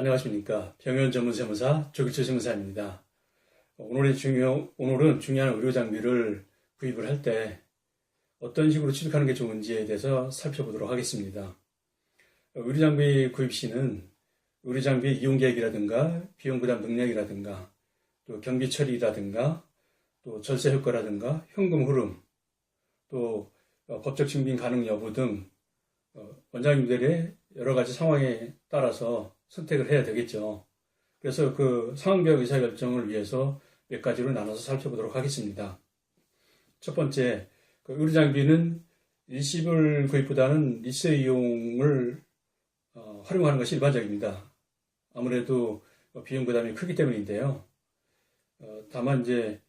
안녕하십니까. 병원 전문 세무사 조기철 세무사입니다. 오늘의 중요, 오늘은 중요한 의료 장비를 구입을 할 때 어떤 식으로 취득하는 게 좋은지에 대해서 살펴보도록 하겠습니다. 의료 장비 구입 시는 의료 장비 이용 계획이라든가 비용 부담 능력이라든가 또 경비 처리라든가 또 절세 효과라든가 현금 흐름 또 어, 법적 증빙 가능 여부 등 어, 원장님들의 여러 가지 상황에 따라서 선택을 해야 되겠죠. 그래서 그 상황별 의사 결정을 위해서 몇 가지로 나눠서 살펴보도록 하겠습니다. 첫 번째, 그 의료 장비는 일시불 구입보다는 리스 이용을 어, 활용하는 것이 일반적입니다. 아무래도 비용 부담이 크기 때문인데요. 어, 다만 이제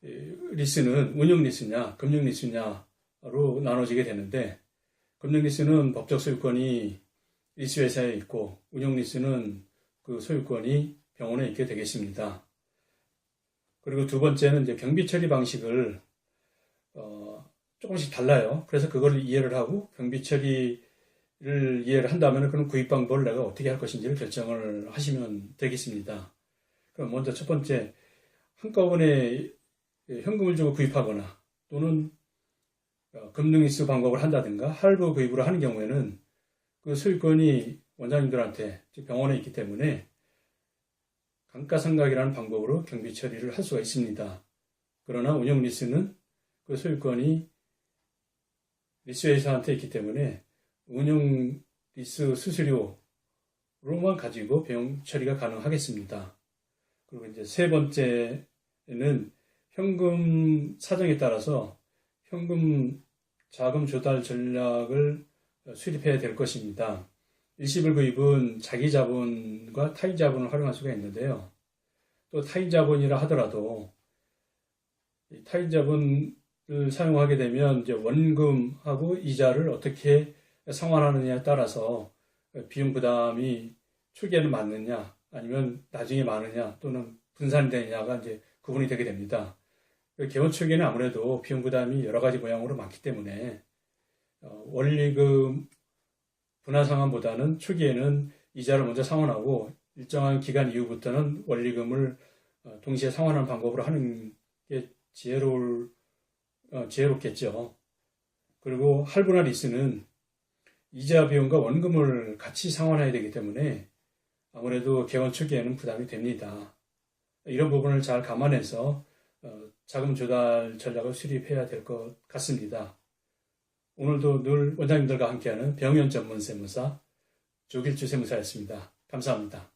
리스는 운영 리스냐, 금융 리스냐로 나눠지게 되는데 금융 리스는 법적 소유권이 리스 회사에 있고 운영 리스는 그 소유권이 병원에 있게 되겠습니다. 그리고 두 번째는 이제 경비 처리 방식을 어, 조금씩 달라요. 그래서 그걸 이해를 하고 경비 처리를 이해를 한다면 그럼 구입 방법을 내가 어떻게 할 것인지를 결정을 하시면 되겠습니다. 그럼 먼저 첫 번째 한꺼번에 현금을 주고 구입하거나 또는 어, 금융리스 방법을 한다든가 할부 구입으로 하는 경우에는 그 소유권이 원장님들한테 즉 병원에 있기 때문에 감가상각이라는 방법으로 경비 처리를 할 수가 있습니다. 그러나 운영 리스는 그 소유권이 리스 회사한테 있기 때문에 운영 리스 수수료로만 가지고 병 처리가 가능하겠습니다. 그리고 이제 세 번째는 현금 사정에 따라서 현금 자금 조달 전략을 수립해야 될 것입니다. 일시불 구입은 자기 자본과 타인 자본을 활용할 수가 있는데요. 또 타인 자본이라 하더라도 타인 자본을 사용하게 되면 이제 원금하고 이자를 어떻게 상환하느냐에 따라서 비용 부담이 초기에는 많느냐 아니면 나중에 많으냐 또는 분산이 되느냐가 이제 구분이 되게 됩니다. 개원 초기에는 아무래도 비용 부담이 여러 가지 모양으로 많기 때문에 어, 원리금 분할 상환보다는 초기에는 이자를 먼저 상환하고 일정한 기간 이후부터는 원리금을 어, 동시에 상환하는 방법으로 하는 게 지혜로울, 어, 지혜롭겠죠. 그리고 할부나 리스는 이자 비용과 원금을 같이 상환해야 되기 때문에 아무래도 개원 초기에는 부담이 됩니다. 이런 부분을 잘 감안해서 자금 조달 전략을 수립해야 될 것 같습니다. 오늘도 늘 원장님들과 함께하는 병원 전문 세무사 조길주 세무사였습니다. 감사합니다.